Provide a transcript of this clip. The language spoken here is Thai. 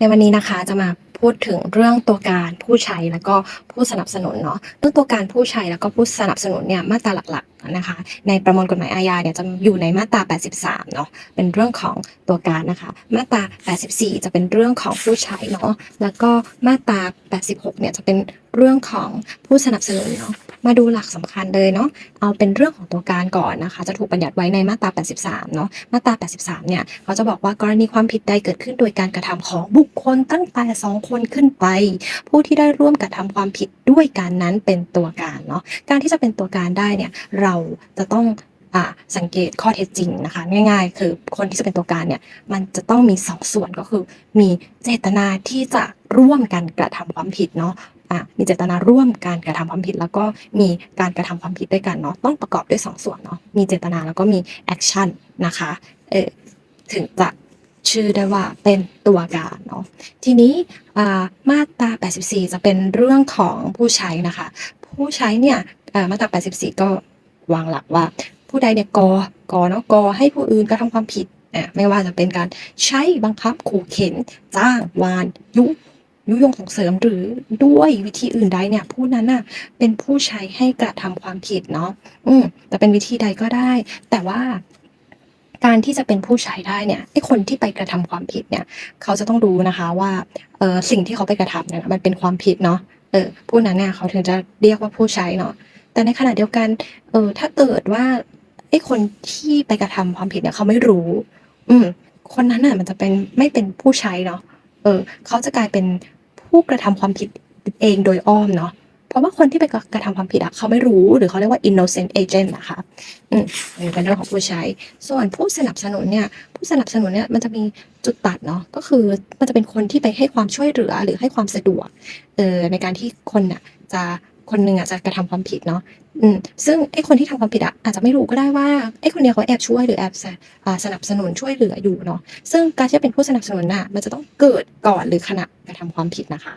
ในวันนี้นะคะจะมาพูดถึงเรื่องตัวการผู้ใช้แล้วก็ผู้สนับสนุนเนาะเรื่องตัวการผู้ใช้แล้วก็ผู้สนับสนุนเนี่ยมาตราหลักๆนะคะ ในประมวลกฎหมายอาญาเนี่ยจะอยู่ในมาตรา 83 เนาะเป็นเรื่องของตัวการนะคะ มาตรา 84 จะเป็นเรื่องของผู้ใช้เนาะแล้วก็มาตรา 86 เนี่ยจะเป็นเรื่องของผู้สนับสนุนเนาะ มาดูหลักสำคัญเลยเนาะเอาเป็นเรื่องของตัวการก่อนนะคะ จะถูกบัญญัติไว้ในมาตรา 83 เนาะมาตรา 83 เนี่ยเขาจะบอกว่ากรณีความผิดใดเกิดขึ้นโดยการกระทำของบุคคลตั้งแต่ 2 คนขึ้นไป ผู้ที่ได้ร่วมกระทำความผิดด้วยการนั้นเป็นตัวการเนาะการที่จะเป็นตัวการได้เนี่ยเราจะต้องสังเกตข้อเท็จจริงนะคะ ง่ายๆ คือคนที่จะเป็นตัวการเนี่ยมันจะต้องมีสองส่วนก็คือ มีเจตนาที่จะร่วมกันกระทำความผิดเนาะ่ะมีเจตนาร่วมการกระทำความผิด แล้วก็มีการกระทำความผิดด้วยกันเนาะต้องประกอบด้วยสองส่วนเนาะมีเจตนาแล้วก็มีแอคชั่นนะคะเออถึงจะชื่อได้ว่าเป็นตัวการเนาะทีนี้มาตรา 84 จะเป็นเรื่องของผู้ใช้นะคะ ผู้ใช้เนี่ยมาตรา 84 ก็วางหลักว่า ผู้ใดเนี่ยก่อก่อเนาะก่อให้ผู้อื่นกระทำความผิดไม่ว่าจะเป็นการใช้บังคับขู่เข็น จ้างวาน ยุ ยุยงส่งเสริมหรือด้วยวิธีอื่นใดเนี่ย ผู้นั้นน่ะเป็นผู้ใช้ให้กระทำความผิดเนาะอืมแต่เป็นวิธีใดก็ได้ แต่ว่าการที่จะเป็นผู้ใช้ได้เนี่ยไอ้คนที่ไปกระทำความผิดเนี่ย เขาจะต้องรู้นะคะว่าเออสิ่งที่เขาไปกระทำเนี่ยมันเป็นความผิดเนาะเออผู้นั้นเนี่ยเขาถึงจะเรียกว่าผู้ใช้เนาะแต่ในขณะเดียวกันเออถ้าเกิดว่าไอ้คนที่ไปกระทำความผิดเนี่ยเขาไม่รู้ อืมคนนั้นน่ะมันจะเป็นไม่เป็นผู้ใช้เนาะเออเขาจะกลายเป็น ผู้กระทำความผิดเองโดยอ้อมเนาะเพราะว่าคนที่ไปกระทำความผิดอะเขาไม่รู้หรือเขาเรียกว่า innocent agent นะคะ อืมเป็นเรื่องของผู้ใช้ ส่วนผู้สนับสนุนเนี่ย ผู้สนับสนุนเนี่ยมันจะมีจุดตัดเนาะ ก็คือมันจะเป็นคนที่ไปให้ความช่วยเหลือหรือให้ความสะดวก เออในการที่คนอะจะ คนหนึ่งอะจะกระทำความผิดเนาะอืมซึ่งไอ้คนที่ทำความผิดอะอาจจะไม่รู้ก็ได้ว่าไอ้คนเนี้ยเขาแอบช่วยหรือแอบสนับสนุนช่วยเหลืออยู่เนาะซึ่งการที่จะเป็นผู้สนับสนุนน่ะมันจะต้องเกิดก่อนหรือขณะกระทำความผิดนะคะ